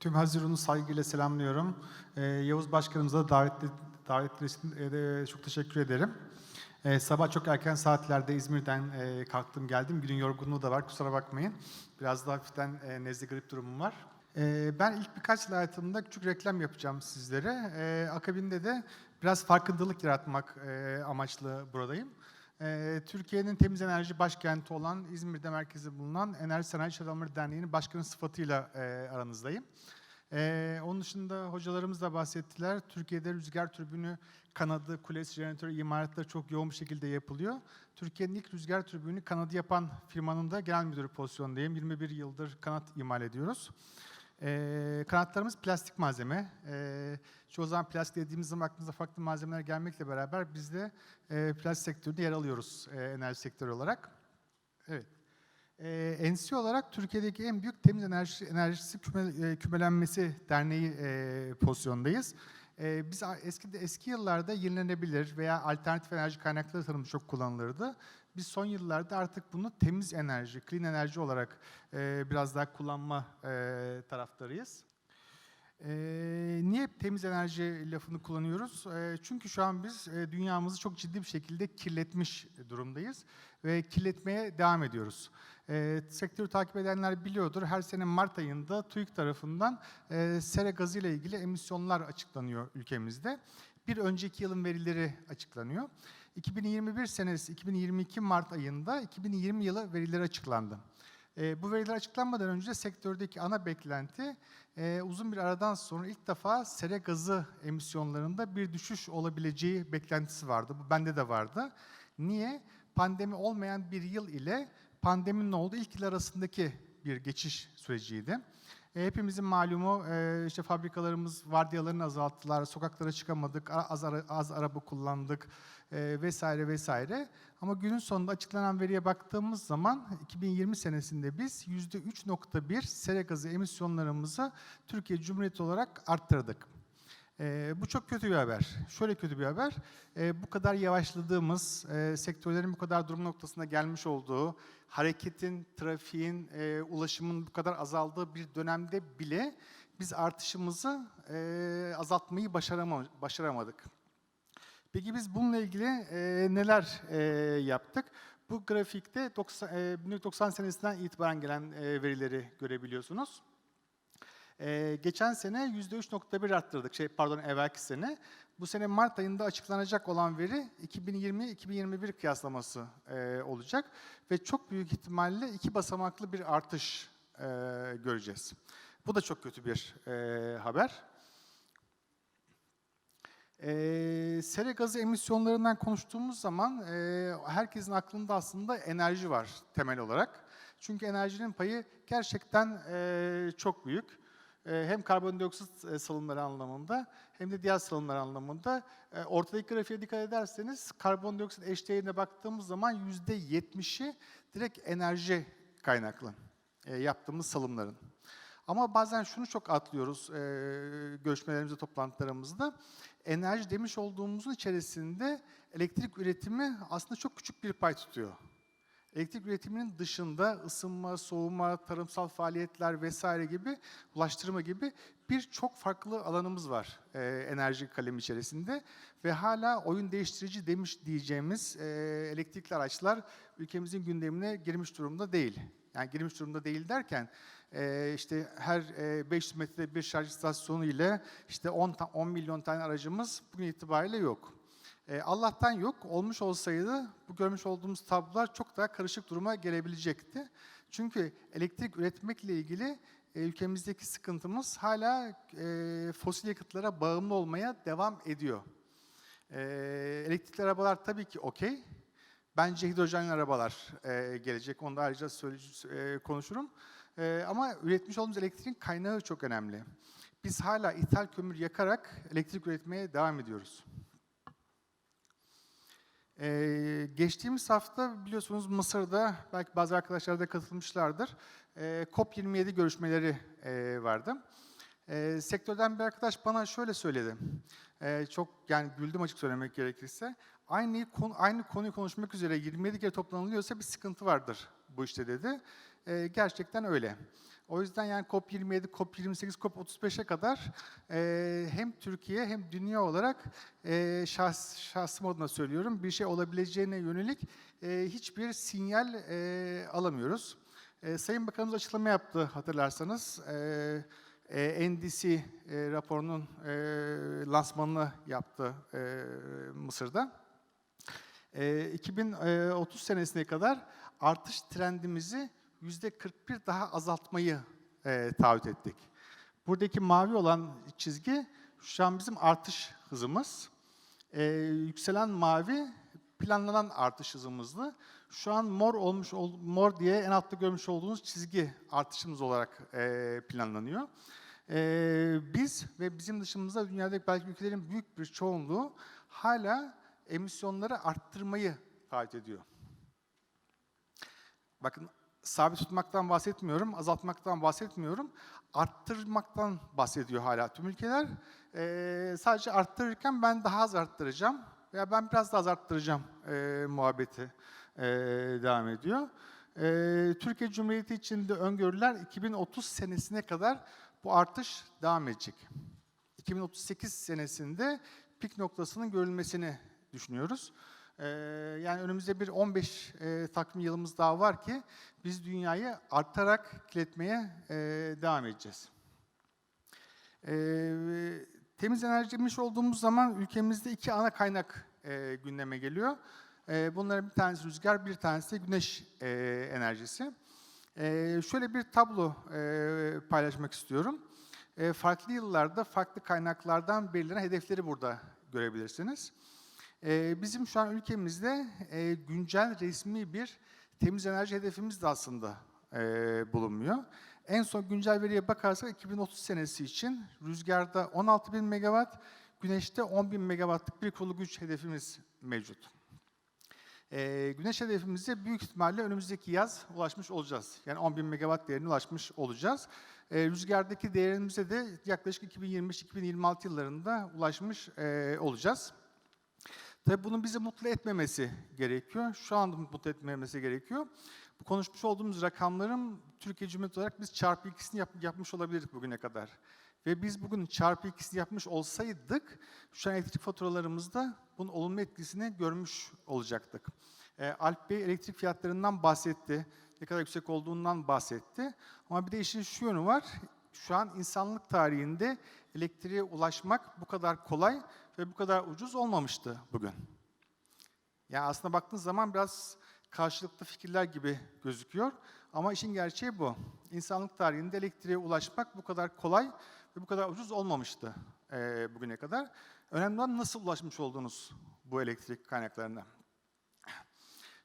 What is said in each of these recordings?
Tüm Haziran'ı saygıyla selamlıyorum. Ee, Yavuz Başkanımıza da davetli, davetli için e, çok teşekkür ederim. Ee, sabah çok erken saatlerde İzmir'den e, kalktım geldim. Günün yorgunluğu da var kusura bakmayın. Biraz da hafiften e, nezle grip durumum var. Ee, ben ilk birkaç yıl hayatımda küçük reklam yapacağım sizlere. Ee, akabinde de biraz farkındalık yaratmak e, amaçlı buradayım. Ee, Türkiye'nin temiz enerji başkenti olan İzmir'de merkezi bulunan Enerji Sanayi Adamları Derneği'nin başkanı sıfatıyla e, aranızdayım. Ee, onun dışında hocalarımız da bahsettiler. Türkiye'de rüzgar türbünü kanadı, kulesi, jeneratörü imalatları çok yoğun bir şekilde yapılıyor. Türkiye'nin ilk rüzgar türbünü kanadı yapan firmanın da genel müdürü pozisyondayım. 21 yıldır kanat imal ediyoruz. Ee, kanatlarımız plastik malzeme. Ee, çoğu zaman plastik dediğimiz zaman aklımıza farklı malzemeler gelmekle beraber biz de e, plastik sektöründe yer alıyoruz e, enerji sektörü olarak. Evet. E, NC olarak Türkiye'deki en büyük temiz enerji enerjisi küme, e, kümelenmesi derneği e, pozisyondayız. E, biz eski eski yıllarda yenilenebilir veya alternatif enerji kaynakları tanımı çok kullanılırdı. Biz son yıllarda artık bunu temiz enerji, clean enerji olarak e, biraz daha kullanma e, taraftarıyız. Ee, niye hep temiz enerji lafını kullanıyoruz? Ee, çünkü şu an biz e, dünyamızı çok ciddi bir şekilde kirletmiş durumdayız ve kirletmeye devam ediyoruz. Ee, sektörü takip edenler biliyordur. Her sene Mart ayında TÜİK tarafından e, sera gazı ile ilgili emisyonlar açıklanıyor ülkemizde. Bir önceki yılın verileri açıklanıyor. 2021 senesi 2022 Mart ayında 2020 yılı verileri açıklandı. E, bu veriler açıklanmadan önce sektördeki ana beklenti e, uzun bir aradan sonra ilk defa sera gazı emisyonlarında bir düşüş olabileceği beklentisi vardı. Bu bende de vardı. Niye? Pandemi olmayan bir yıl ile pandeminin olduğu ilk yıl arasındaki bir geçiş süreciydi. E, hepimizin malumu e, işte fabrikalarımız vardiyalarını azalttılar, sokaklara çıkamadık, az, ara- az araba kullandık e, vesaire vesaire. Ama günün sonunda açıklanan veriye baktığımız zaman 2020 senesinde biz %3.1 sera gazı emisyonlarımızı Türkiye Cumhuriyeti olarak arttırdık. Ee, bu çok kötü bir haber. Şöyle kötü bir haber. Ee, bu kadar yavaşladığımız, e, sektörlerin bu kadar durum noktasına gelmiş olduğu, hareketin, trafiğin, e, ulaşımın bu kadar azaldığı bir dönemde bile biz artışımızı e, azaltmayı başarama, başaramadık. Peki biz bununla ilgili e, neler e, yaptık? Bu grafikte 90, e, 1990 senesinden itibaren gelen e, verileri görebiliyorsunuz. Ee, geçen sene %3.1 arttırdık. Şey pardon evvelki sene. Bu sene Mart ayında açıklanacak olan veri 2020-2021 kıyaslaması e, olacak ve çok büyük ihtimalle iki basamaklı bir artış e, göreceğiz. Bu da çok kötü bir e, haber. E, sera gazı emisyonlarından konuştuğumuz zaman e, herkesin aklında aslında enerji var temel olarak. Çünkü enerjinin payı gerçekten e, çok büyük. E, hem karbondioksit e, salımları anlamında hem de diğer salımlar anlamında. E, ortadaki grafiğe dikkat ederseniz karbondioksit eşdeğerine baktığımız zaman %70'i direkt enerji kaynaklı yaptığımız salımların. Ama bazen şunu çok atlıyoruz görüşmelerimizde, toplantılarımızda. Enerji demiş olduğumuzun içerisinde elektrik üretimi aslında çok küçük bir pay tutuyor. Elektrik üretiminin dışında ısınma, soğuma, tarımsal faaliyetler vesaire gibi, ulaştırma gibi birçok farklı alanımız var e, enerji kalemi içerisinde. Ve hala oyun değiştirici demiş diyeceğimiz e, elektrikli araçlar ülkemizin gündemine girmiş durumda değil. Yani girmiş durumda değil derken e, işte her e, 500 metrede bir şarj istasyonu ile işte 10, ta- 10 milyon tane aracımız bugün itibariyle yok. E, Allah'tan yok. Olmuş olsaydı bu görmüş olduğumuz tablolar çok daha karışık duruma gelebilecekti. Çünkü elektrik üretmekle ilgili e, ülkemizdeki sıkıntımız hala e, fosil yakıtlara bağımlı olmaya devam ediyor. E, elektrikli arabalar tabii ki okey. Bence hidrojenli arabalar e, gelecek. Onu da ayrıca konuşurum. Ama üretmiş olduğumuz elektriğin kaynağı çok önemli. Biz hala ithal kömür yakarak elektrik üretmeye devam ediyoruz. Ee, geçtiğimiz hafta biliyorsunuz Mısır'da belki bazı arkadaşlar da katılmışlardır. Ee, COP27 görüşmeleri e, vardı. Ee, sektörden bir arkadaş bana şöyle söyledi. Ee, çok yani güldüm açık söylemek gerekirse. Aynı konu, aynı konuyu konuşmak üzere 27 kere toplanılıyorsa bir sıkıntı vardır bu işte dedi. E, gerçekten öyle. O yüzden yani COP27, COP28, COP35'e kadar e, hem Türkiye hem dünya olarak e, şahs, şahsım adına söylüyorum bir şey olabileceğine yönelik e, hiçbir sinyal e, alamıyoruz. E, Sayın Bakanımız açıklama yaptı hatırlarsanız. E, e, NDC e, raporunun e, lansmanını yaptı e, Mısır'da. E, 2030 senesine kadar artış trendimizi yüzde 41 daha azaltmayı e, taahhüt ettik. Buradaki mavi olan çizgi şu an bizim artış hızımız. E, yükselen mavi planlanan artış hızımızdı. Şu an mor olmuş ol- mor diye en altta görmüş olduğunuz çizgi artışımız olarak e, planlanıyor. E, biz ve bizim dışımızda dünyadaki belki ülkelerin büyük bir çoğunluğu hala emisyonları arttırmayı taahhüt ediyor. Bakın sabit tutmaktan bahsetmiyorum, azaltmaktan bahsetmiyorum. Arttırmaktan bahsediyor hala tüm ülkeler. Ee, sadece arttırırken ben daha az arttıracağım veya ben biraz daha az arttıracağım e, muhabbeti e, devam ediyor. E, Türkiye Cumhuriyeti için de öngörüler 2030 senesine kadar bu artış devam edecek. 2038 senesinde pik noktasının görülmesini düşünüyoruz. Ee, yani önümüzde bir 15 e, takvim yılımız daha var ki biz dünyayı artarak kirletmeye e, devam edeceğiz. Ee, temiz enerji demiş olduğumuz zaman ülkemizde iki ana kaynak e, gündeme geliyor. E, bunların bir tanesi rüzgar, bir tanesi de güneş e, enerjisi. E, şöyle bir tablo e, paylaşmak istiyorum. E, farklı yıllarda farklı kaynaklardan belirlenen hedefleri burada görebilirsiniz. E, bizim şu an ülkemizde e, güncel resmi bir temiz enerji hedefimiz de aslında e, bulunmuyor. En son güncel veriye bakarsak 2030 senesi için rüzgarda 16 bin megawatt, güneşte 10 bin megawattlık bir kurulu güç hedefimiz mevcut. Ee, güneş hedefimize büyük ihtimalle önümüzdeki yaz ulaşmış olacağız. Yani 10 bin megawatt değerine ulaşmış olacağız. Ee, rüzgardaki değerimize de yaklaşık 2025-2026 yıllarında ulaşmış e, olacağız. Tabii bunun bizi mutlu etmemesi gerekiyor. Şu anda mutlu etmemesi gerekiyor. Bu konuşmuş olduğumuz rakamların Türkiye Cumhuriyeti olarak biz çarpı ikisini yap- yapmış olabilirdik bugüne kadar. Ve biz bugün çarpı ikisini yapmış olsaydık, şu an elektrik faturalarımızda bunun olumlu etkisini görmüş olacaktık. Ee, Alp Bey elektrik fiyatlarından bahsetti, ne kadar yüksek olduğundan bahsetti. Ama bir de işin şu yönü var, şu an insanlık tarihinde elektriğe ulaşmak bu kadar kolay ve bu kadar ucuz olmamıştı bugün. Yani aslında baktığınız zaman biraz karşılıklı fikirler gibi gözüküyor. Ama işin gerçeği bu. İnsanlık tarihinde elektriğe ulaşmak bu kadar kolay ve bu kadar ucuz olmamıştı eee, bugüne kadar. Önemli olan nasıl ulaşmış olduğunuz bu elektrik kaynaklarına.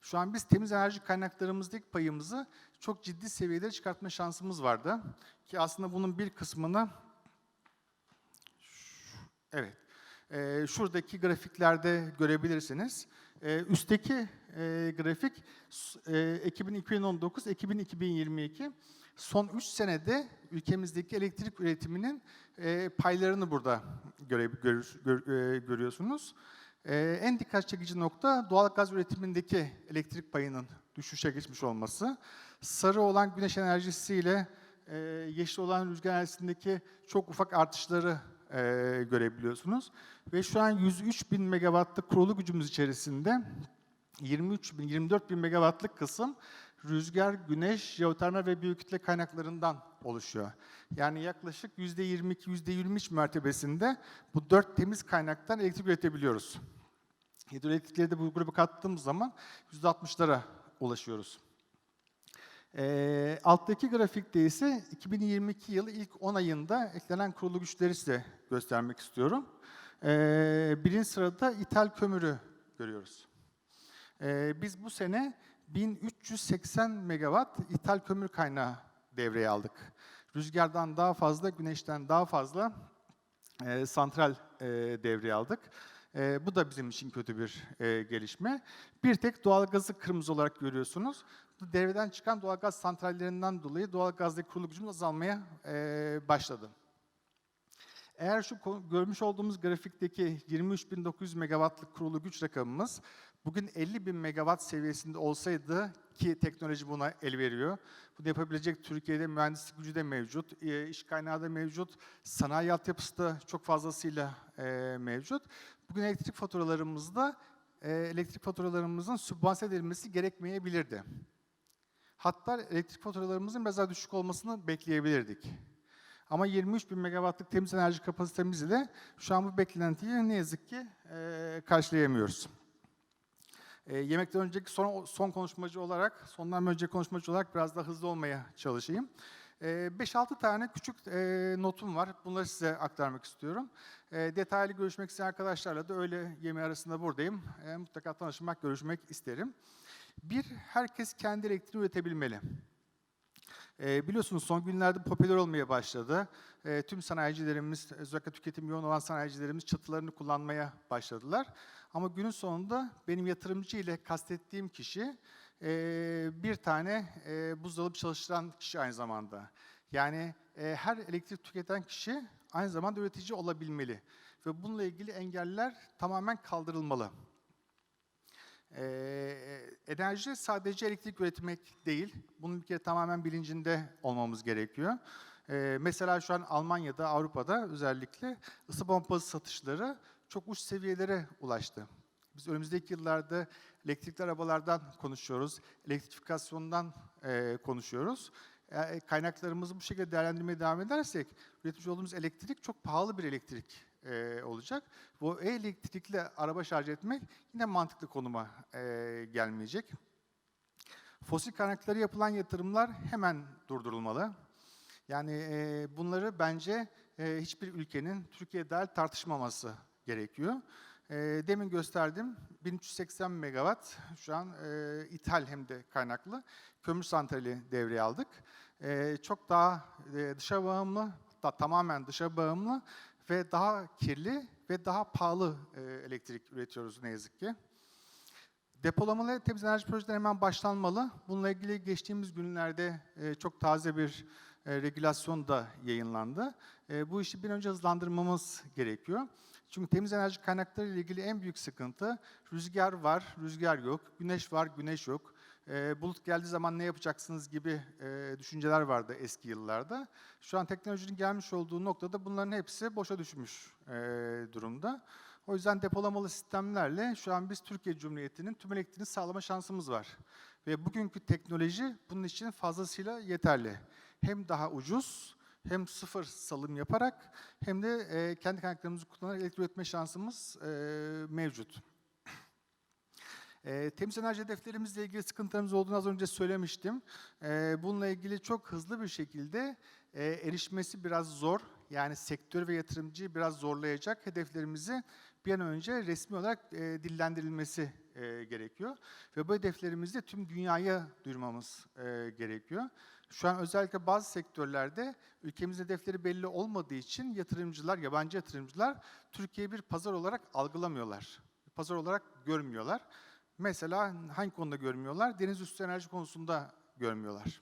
Şu an biz temiz enerji kaynaklarımızdaki payımızı çok ciddi seviyede çıkartma şansımız vardı. Ki aslında bunun bir kısmını Evet. Ee, şuradaki grafiklerde görebilirsiniz. Ee, üstteki e, grafik e, 2019-2022 son 3 senede ülkemizdeki elektrik üretiminin e, paylarını burada göre, görür- gör- e, görüyorsunuz. E, en dikkat çekici nokta doğal gaz üretimindeki elektrik payının düşüşe geçmiş olması. Sarı olan güneş enerjisiyle e, yeşil olan rüzgar enerjisindeki çok ufak artışları e, görebiliyorsunuz. Ve şu an 103 bin megawattlık kurulu gücümüz içerisinde 23 bin, 24 bin megawattlık kısım rüzgar, güneş, jeotermal ve biyokütle kaynaklarından oluşuyor. Yani yaklaşık %22, %23 mertebesinde bu dört temiz kaynaktan elektrik üretebiliyoruz. Hidroelektrikleri de bu grubu kattığımız zaman %60'lara ulaşıyoruz. Ee, alttaki grafikte ise 2022 yılı ilk 10 ayında eklenen kurulu güçleri size göstermek istiyorum. Ee, birinci sırada ithal kömürü görüyoruz. Ee, biz bu sene 1380 megawatt ithal kömür kaynağı devreye aldık. Rüzgardan daha fazla, güneşten daha fazla e, santral e, devreye aldık. E, bu da bizim için kötü bir e, gelişme. Bir tek doğalgazı kırmızı olarak görüyorsunuz. Devreden çıkan doğalgaz santrallerinden dolayı doğalgazdaki kurulu gücümüz azalmaya e, başladı. Eğer şu görmüş olduğumuz grafikteki 23.900 megawattlık kurulu güç rakamımız Bugün 50 bin megawatt seviyesinde olsaydı ki teknoloji buna el veriyor. Bunu yapabilecek Türkiye'de mühendislik gücü de mevcut, e, iş kaynağı da mevcut, sanayi altyapısı da çok fazlasıyla e, mevcut. Bugün elektrik faturalarımızda e, elektrik faturalarımızın sübvanse edilmesi gerekmeyebilirdi. Hatta elektrik faturalarımızın biraz daha düşük olmasını bekleyebilirdik. Ama 23 bin megawattlık temiz enerji kapasitemiz ile şu an bu beklentiyi ne yazık ki e, karşılayamıyoruz. E, yemekten önceki son, son konuşmacı olarak, sondan önceki konuşmacı olarak biraz daha hızlı olmaya çalışayım. E, 5-6 tane küçük e, notum var. Bunları size aktarmak istiyorum. E, detaylı görüşmek isteyen arkadaşlarla da öğle yemeği arasında buradayım. E, mutlaka tanışmak, görüşmek isterim. Bir, herkes kendi elektriğini üretebilmeli. E, biliyorsunuz son günlerde popüler olmaya başladı. E, tüm sanayicilerimiz, özellikle tüketim yoğun olan sanayicilerimiz çatılarını kullanmaya başladılar. Ama günün sonunda benim yatırımcı ile kastettiğim kişi e, bir tane e, buzdolabı çalıştıran kişi aynı zamanda. Yani e, her elektrik tüketen kişi aynı zamanda üretici olabilmeli. Ve bununla ilgili engeller tamamen kaldırılmalı. Ee, enerji sadece elektrik üretmek değil. Bunun bir kere tamamen bilincinde olmamız gerekiyor. Ee, mesela şu an Almanya'da, Avrupa'da özellikle ısı pompası satışları çok uç seviyelere ulaştı. Biz önümüzdeki yıllarda elektrikli arabalardan konuşuyoruz, elektrifikasyondan e, konuşuyoruz. E, kaynaklarımızı bu şekilde değerlendirmeye devam edersek, üretmiş olduğumuz elektrik çok pahalı bir elektrik e, olacak. Bu elektrikli araba şarj etmek yine mantıklı konuma e, gelmeyecek. Fosil kaynakları yapılan yatırımlar hemen durdurulmalı. Yani e, bunları bence e, hiçbir ülkenin Türkiye dahil tartışmaması gerekiyor. E, demin gösterdim 1380 megawatt şu an e, ithal hem de kaynaklı kömür santrali devreye aldık. E, çok daha e, dışa bağımlı, da, tamamen dışa bağımlı ve daha kirli ve daha pahalı e, elektrik üretiyoruz ne yazık ki. Depolamalı temiz enerji projeleri hemen başlanmalı. Bununla ilgili geçtiğimiz günlerde e, çok taze bir e, regülasyon da yayınlandı. Bu işi bir önce hızlandırmamız gerekiyor. Çünkü temiz enerji kaynakları ile ilgili en büyük sıkıntı rüzgar var, rüzgar yok, güneş var, güneş yok. E, bulut geldiği zaman ne yapacaksınız gibi e, düşünceler vardı eski yıllarda. Şu an teknolojinin gelmiş olduğu noktada bunların hepsi boşa düşmüş e, durumda. O yüzden depolamalı sistemlerle şu an biz Türkiye Cumhuriyeti'nin tüm elektriğini sağlama şansımız var. Ve bugünkü teknoloji bunun için fazlasıyla yeterli. Hem daha ucuz, hem sıfır salım yaparak hem de e, kendi kaynaklarımızı kullanarak elektrik üretme şansımız e, mevcut. E, temiz enerji hedeflerimizle ilgili sıkıntılarımız olduğunu az önce söylemiştim. E, bununla ilgili çok hızlı bir şekilde e, erişmesi biraz zor. Yani sektör ve yatırımcıyı biraz zorlayacak hedeflerimizi bir an önce resmi olarak e, dillendirilmesi e, gerekiyor. Ve bu hedeflerimizi de tüm dünyaya duyurmamız e, gerekiyor. Şu an özellikle bazı sektörlerde ülkemizin hedefleri belli olmadığı için yatırımcılar, yabancı yatırımcılar Türkiye'yi bir pazar olarak algılamıyorlar. Pazar olarak görmüyorlar. Mesela hangi konuda görmüyorlar? Deniz üstü enerji konusunda görmüyorlar.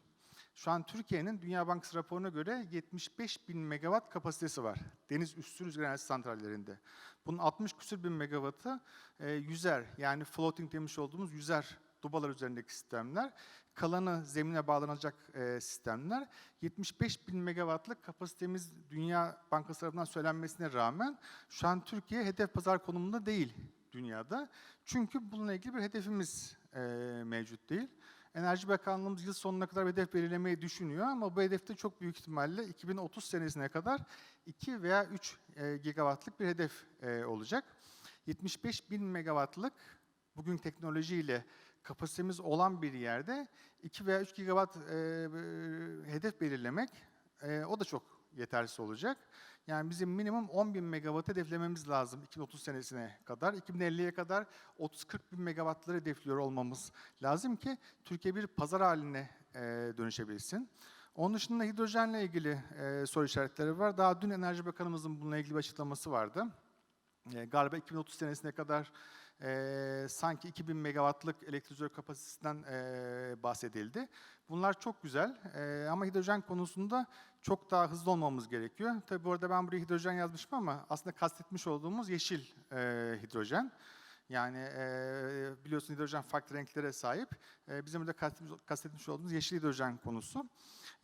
Şu an Türkiye'nin Dünya Bankası raporuna göre 75 bin megawatt kapasitesi var. Deniz üstü rüzgar enerji santrallerinde. Bunun 60 küsür bin megawattı e, yüzer yani floating demiş olduğumuz yüzer dubalar üzerindeki sistemler. Kalanı zemine bağlanacak e, sistemler. 75 bin megawattlık kapasitemiz Dünya Bankası tarafından söylenmesine rağmen şu an Türkiye hedef pazar konumunda değil dünyada. Çünkü bununla ilgili bir hedefimiz e, mevcut değil. Enerji Bakanlığımız yıl sonuna kadar hedef belirlemeyi düşünüyor ama bu hedefte çok büyük ihtimalle 2030 senesine kadar 2 veya 3 e, gigawattlık bir hedef e, olacak. 75 bin megawattlık bugün teknolojiyle kapasitemiz olan bir yerde 2 veya 3 gigawatt e, hedef belirlemek e, o da çok yetersiz olacak. Yani bizim minimum 10 bin megawatt hedeflememiz lazım 2030 senesine kadar. 2050'ye kadar 30-40 bin megawattları hedefliyor olmamız lazım ki Türkiye bir pazar haline e, dönüşebilsin. Onun dışında hidrojenle ilgili e, soru işaretleri var. Daha dün Enerji Bakanımızın bununla ilgili bir açıklaması vardı. E, galiba 2030 senesine kadar e, sanki 2000 megawattlık elektrizör kapasitesinden e, bahsedildi. Bunlar çok güzel e, ama hidrojen konusunda çok daha hızlı olmamız gerekiyor. Tabii bu arada ben buraya hidrojen yazmışım ama aslında kastetmiş olduğumuz yeşil e, hidrojen. Yani e, biliyorsunuz hidrojen farklı renklere sahip. E, bizim burada kastetmiş olduğumuz yeşil hidrojen konusu.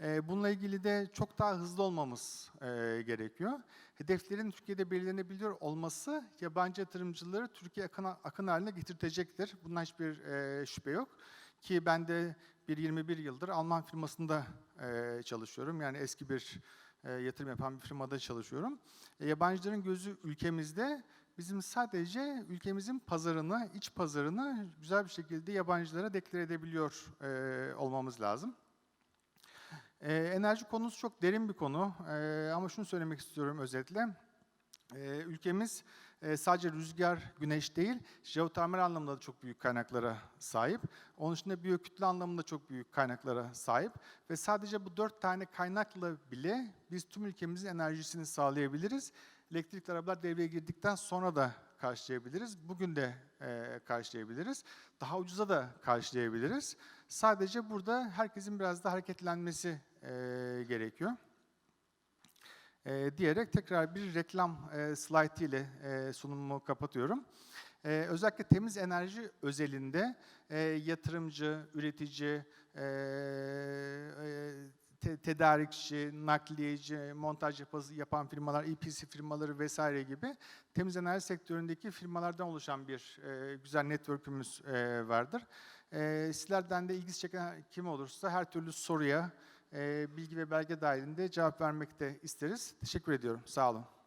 E, bununla ilgili de çok daha hızlı olmamız e, gerekiyor. Hedeflerin Türkiye'de belirlenebiliyor olması yabancı yatırımcıları Türkiye akın, haline getirtecektir. Bundan hiçbir e, şüphe yok. Ki ben de bir 21 yıldır Alman firmasında e, çalışıyorum. Yani eski bir yatırım yapan bir firmada çalışıyorum. Yabancıların gözü ülkemizde. Bizim sadece ülkemizin pazarını, iç pazarını güzel bir şekilde yabancılara deklar edebiliyor olmamız lazım. E, enerji konusu çok derin bir konu E, ama şunu söylemek istiyorum özetle. E, ülkemiz e, sadece rüzgar, güneş değil, jeotermal anlamında da çok büyük kaynaklara sahip. Onun dışında biyokütle anlamında çok büyük kaynaklara sahip. Ve sadece bu dört tane kaynakla bile biz tüm ülkemizin enerjisini sağlayabiliriz. Elektrikli arabalar devreye girdikten sonra da karşılayabiliriz. Bugün de e, karşılayabiliriz. Daha ucuza da karşılayabiliriz. Sadece burada herkesin biraz da hareketlenmesi e, gerekiyor. E, diyerek tekrar bir reklam e, slide ile e, sunumumu kapatıyorum. E, özellikle temiz enerji özelinde e, yatırımcı, üretici, e, e, te- tedarikçi, nakliyeci, montaj yapan firmalar, EPC firmaları vesaire gibi temiz enerji sektöründeki firmalardan oluşan bir e, güzel network'ümüz e, vardır. E, sizlerden de ilgisi çeken kim olursa her türlü soruya, bilgi ve belge dahilinde cevap vermekte isteriz. Teşekkür ediyorum. Sağ olun.